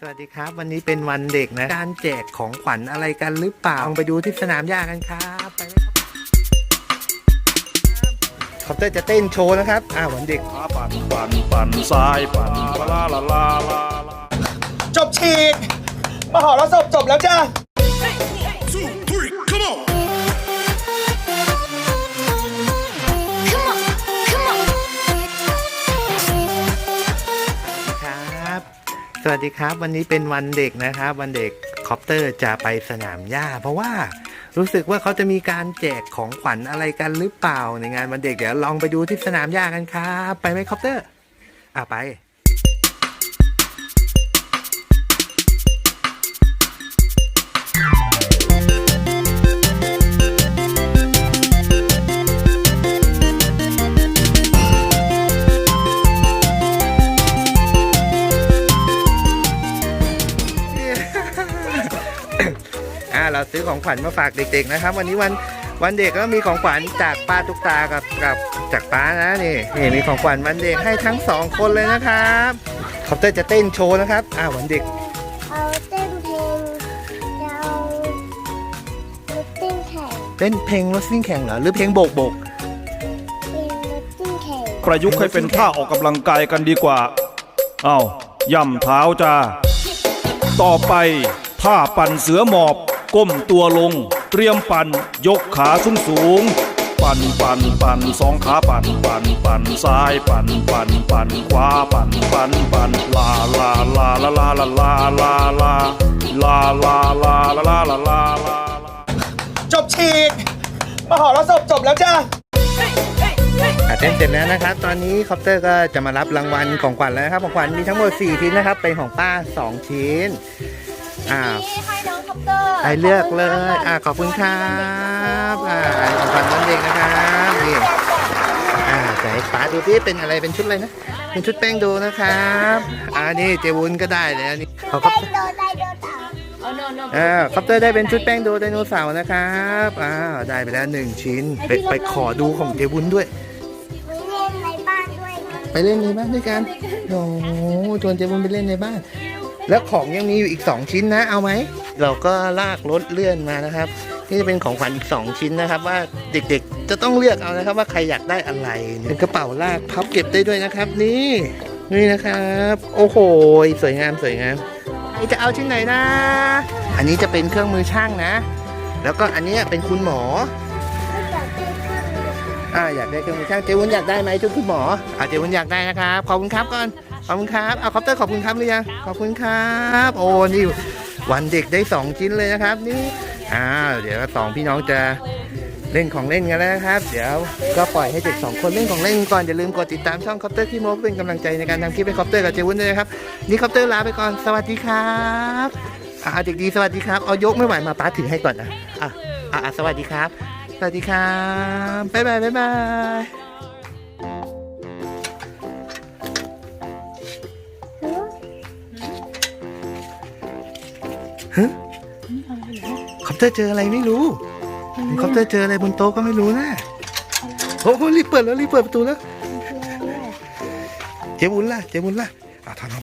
สวัสดีครับ วันนี้เป็นวันเด็กนะ การแจกของขวัญอะไรกันหรือเปล่าลองไปดูที่สนามหญ้ากันครับไปเลยครับคอปเตอร์จะเต้นโชว์นะครับ อ่าวันเด็ก ปั่นปั่นปั่นซ้ายปั่นลาลาลาลาลา จบฉีดมหรสพจบแล้วจ้า สวัสดีครับ วันนี้เป็นวันเด็กนะครับ วันเด็กคอปเตอร์จะไปสนามหญ้า เพราะว่ารู้สึกว่าเขาจะมีการแจกของขวัญอะไรกันหรือเปล่าในงานวันเด็กเดี๋ยวลองไปดูที่สนามหญ้ากันครับ ไปไหมคอปเตอร์อะไป อ่าเราซื้อของขวัญมาฝากเด็ก ๆนะครับ วันนี้วันวันเด็กก็มีของขวัญจากป้าตุ๊กตากับกับจากป้านะนี่นี่มีของขวัญวันเด็กให้ทั้งสองคนเลยนะครับคอปเตอร์จะเต้นโชว์นะครับอ่าวันเด็กเอาเต้นเพลงเรารถเต้นแข่งเต้นเพลงรถซิ่งแข่งเหรอหรือเพลงโบกโบกเพลงรถเต้นแข่งประยุกต์ให้เป็นท่าออกกำลังกายกันดีกว่าเอ้าย่ำเท้าจ้าต่อไปท่าปั่นเสือหมอบ ก้มตัวลง เตรียมปั่น ยกขาสูงสูง ปั่นปั่นปั่นสองขาปั่นปั่นปั่นซ้ายปั่นปั่นปั่นขวาปั่นปั่นปั่นลาลาลาลาลาลาลาลาลาลาลาลาลาลาลาลาจบฉีดมหรสพจบแล้วจ้าอะเต้นเสร็จแล้วนะครับ ตอนนี้คอปเตอร์ก็จะมารับรางวัลของขวัญแล้วนะครับ ของขวัญมีทั้งหมด 4 ชิ้นนะครับ เป็นของป้า 2 ชิ้น อ่านี่ให้น้องคอปเตอร์ให้เลือกเลย อ่าขอบคุณครับอ่าของขวัญวันเด็กนะครับนี่อ่าไหนป้าดูที่เป็นอะไรเป็นชุดอะไรนะ เป็นชุดแป้งโดนะครับอ่านี่เจวุ้นก็ได้แล้วนี่ขอคอปไดโดไดโดเต่าอ่าคอปเตอร์ได้เป็นชุดแป้งโดไดโนเสาร์นะครับอ่าได้ไปแล้วหนึ่งชิ้นไปไปขอดูของเจวุ้นด้วยมีเล่นในบ้านด้วยนะไปเล่นในบ้านด้วยกัน โอ้โหชวนเจบุญไปเล่นในบ้าน แล้วของยังมีอยู่อีก 2 ชิ้นนะ เอาไหม เราก็ลากรถเลื่อนมานะครับ นี่จะเป็นของขวัญอีก 2 ชิ้นนะครับ ว่าเด็กๆ จะต้องเลือกเอานะครับว่าใครอยากได้อะไรเป็นกระเป๋าลากพับเก็บได้ด้วยนะครับ นี่นี่นะครับ โอ้โหสวยงามสวยงามจะเอาชิ้นไหนนะ อันนี้จะเป็นเครื่องมือช่างนะ แล้วก็อันนี้เป็นคุณหมออยากได้เครื่องมืออ่าอยากได้เครื่องมือช่างเจวุนอยากได้ไหมชุดคุณหมออ่าเจวุนอยากได้นะครับขอบคุณครับก่อน ขอบคุณครับเอาคอปเตอร์ขอบคุณครับหรือยังขอบคุณครับ โอ้นี่วันเด็กได้สองชิ้นเลยนะครับ นี่อ้าวเดี๋ยวสองพี่น้องจะเล่นของเล่นกันแล้วครับ เดี๋ยวก็ปล่อยให้เด็กสองคนเล่นของเล่นก่อนอย่าลืมกดติดตามช่องคอปเตอร์ที่โมเป็นกำลังใจในการทำคลิปให้คอปเตอร์กับเจวุ้นด้วยนะครับนี่คอปเตอร์ลาไปก่อนสวัสดีครับอ่าเด็กดีสวัสดีครับเอายกไม่ไหวมาป้าถือให้ก่อนนะอะอะอะสวัสดีครับ สวัสดีครับบ๊ายบายบ๊ายบาย ฮะคอปเตอร์เจออะไรไม่รู้คอปเตอร์เจออะไรบนโต๊ะก็ไม่รู้นะโอ้โหรีบเปิดแล้วรีบเปิดประตูแล้ว เจ๊บุญล่ะเจ๊บุญล่ะ